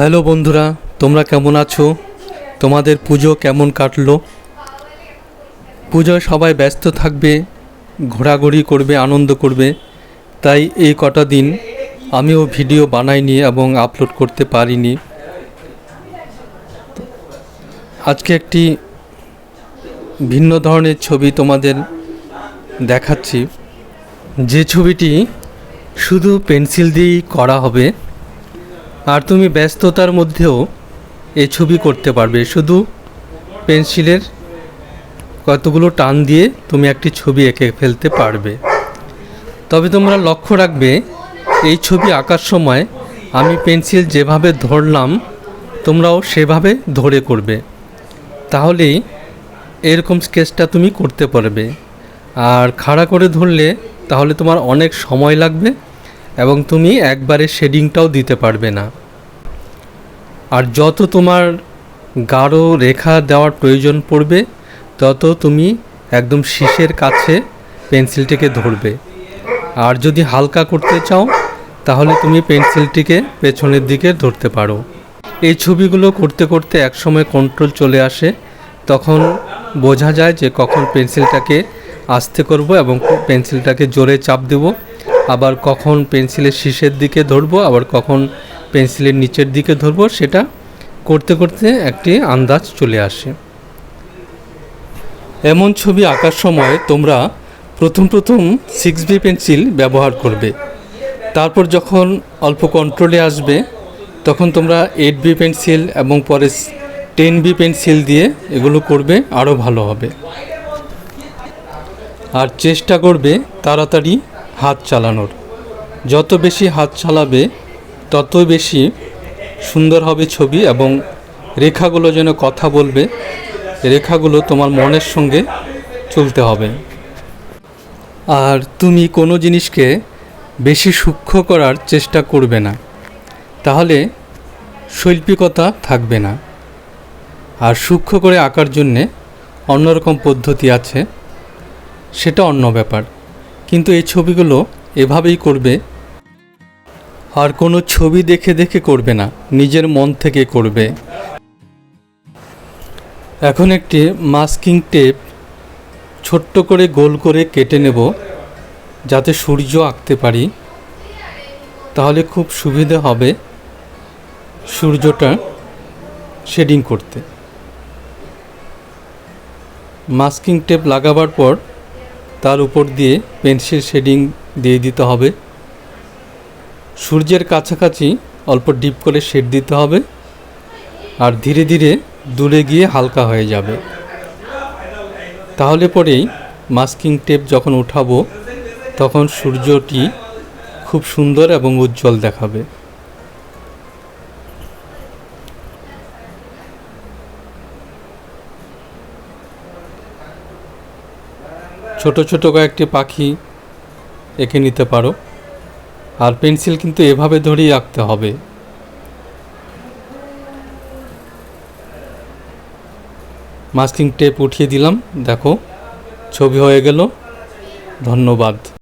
Hello বন্ধুরা, তোমরা কেমন আছো? তোমাদের পুজো কেমন কাটলো? পুজোয় সবাই ব্যস্ত থাকবে, ঘোরাঘুরি করবে, আনন্দ করবে। তাই এই কটা দিন আমিও ভিডিও বানাইনি এবং আপলোড করতে পারিনি। আজকে একটি ভিন্ন ধরনের ছবি তোমাদের দেখাচ্ছি। যে ছবিটি শুধু পেন্সিল দিয়েই করা হবে আর তুমি ব্যস্ততার মধ্যেও এই ছবি করতে পারবে। শুধু পেন্সিলের কতগুলো টান দিয়ে তুমি একটি ছবি এঁকে ফেলতে পারবে। তবে তোমরা লক্ষ্য রাখবে, এই ছবি আঁকার সময় আমি পেন্সিল যেভাবে ধরলাম, তোমরাও সেভাবে ধরে করবে। তাহলেই এরকম স্কেচটা তুমি করতে পারবে। আর খাড়া করে ধরলে তাহলে তোমার অনেক সময় লাগবে এবং তুমি একবারে শেডিংটাও দিতে পারবে না। আর যত তোমার গাঢ় রেখা দেওয়ার প্রয়োজন পড়বে, তত তুমি একদম শীষের কাছে পেন্সিলটিকে ধরবে। আর যদি হালকা করতে চাও, তাহলে তুমি পেন্সিলটিকে পেছনের দিকে ধরতে পারো। এই ছবিগুলো করতে করতে একসময় কন্ট্রোল চলে আসে, তখন বোঝা যায় যে কখন পেন্সিলটাকে আস্তে করব এবং পেন্সিলটাকে জোরে চাপ দেব, আবার কখন পেন্সিলের শীষের দিকে ধরবো, আবার কখন পেন্সিলের নিচের দিকে ধরবো, সেটা করতে করতে একটি আন্দাজ চলে আসে। এমন ছবি আঁকার সময় তোমরা প্রথম প্রথম সিক্স বি পেন্সিল ব্যবহার করবে। তারপর যখন অল্প কন্ট্রোলে আসবে, তখন তোমরা এইট বি পেন্সিল এবং পরে টেন বি পেন্সিল দিয়ে এগুলো করবে আরও ভালো হবে। আর চেষ্টা করবে তাড়াতাড়ি হাত চালানোর। যত বেশি হাত চালাবে তত বেশি সুন্দর হবে ছবি এবং রেখাগুলো যেন কথা বলবে, রেখাগুলো তোমার মনের সঙ্গে চলতে হবে। আর তুমি কোনো জিনিসকে বেশি সূক্ষ্ম করার চেষ্টা করবে না, তাহলে শৈল্পিকতা থাকবে না। আর সূক্ষ্ম করে আঁকার জন্যে অন্যরকম পদ্ধতি আছে, সেটা অন্য ব্যাপার। কিন্তু এই ছবিগুলো এভাবেই করবে আর কোনো ছবি দেখে দেখে করবে না, নিজের মন থেকে করবে। এখন একটি মাস্কিং টেপ ছোট্ট করে গোল করে কেটে নেব, যাতে সূর্য আঁকতে পারি। তাহলে খুব সুবিধে হবে সূর্যটা শেডিং করতে। মাস্কিং টেপ লাগাবার পর তার উপর দিয়ে পেন্সিল শেডিং দিয়ে দিতে হবে। সূর্যের কাছাকাছি অল্প ডিপ করে শেড দিতে হবে আর ধীরে ধীরে দূরে গিয়ে হালকা হয়ে যাবে। তাহলে পরেই মাস্কিং টেপ যখন উঠাবো, তখন সূর্যটি খুব সুন্দর এবং উজ্জ্বল দেখাবে। ছোট ছোট কয়েকটি পাখি এঁকে নিতে পারো। আর পেন্সিল কিন্তু এভাবে ধরেই আঁকতে হবে। মাস্কিং টেপ উঠিয়ে দিলাম, দেখো, ছবি হয়ে গেল, ধন্যবাদ।